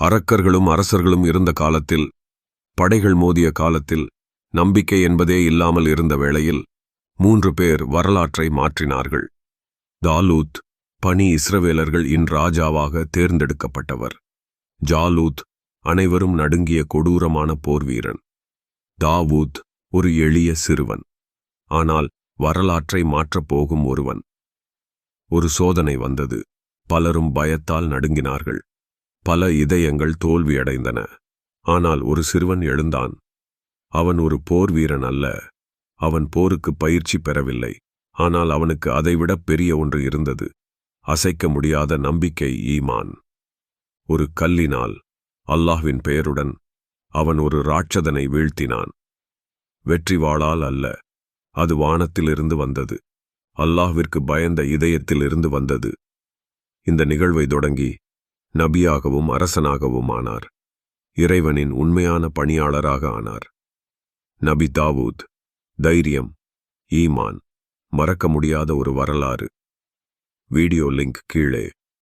அரக்கர்களும் அரசர்களும் இருந்த காலத்தில் படைகள் மோதிய காலத்தில் நம்பிக்கை என்பதே இல்லாமல் இருந்த வேளையில் மூன்று பேர் வரலாற்றை மாற்றினார்கள். தாலூத் பனி இஸ்ரவேலர்கள் இன் ராஜாவாக தேர்ந்தெடுக்கப்பட்டவர். ஜாலூத் அனைவரும் நடுங்கிய கொடூரமான போர்வீரன் தாவூத் ஒரு எளிய சிறுவன். ஆனால் வரலாற்றை மாற்றப் போகும் ஒருவன். ஒரு சோதனை வந்தது. பலரும் பயத்தால் நடுங்கினார்கள். பல இதயங்கள் தோல்வியடைந்தன. ஆனால் ஒரு சிறுவன் எழுந்தான். அவன் ஒரு போர் வீரன் அல்ல. அவன் போருக்கு பயிற்சி பெறவில்லை. ஆனால் அவனுக்கு அதைவிட பெரிய ஒன்று இருந்தது. அசைக்க முடியாத நம்பிக்கை ஈமான். ஒரு கல்லினால் அல்லாஹ்வின் பெயருடன் அவன் ஒரு ராட்சதனை வீழ்த்தினான். வெற்றி வாளால் அல்ல. அது வானத்திலிருந்து வந்தது. அல்லாஹ்விற்கு பயந்த இதயத்திலிருந்து வந்தது. இந்த நிகழ்வை தொடங்கி நபியாகவும் அரசனாகவும் ஆனார் இறைவனின் உண்மையான பணியாளராக ஆனார். நபி தாவூத் தைரியம் ஈமான் மறக்க முடியாத ஒரு வரலாறு. வீடியோ லிங்க் கீழே.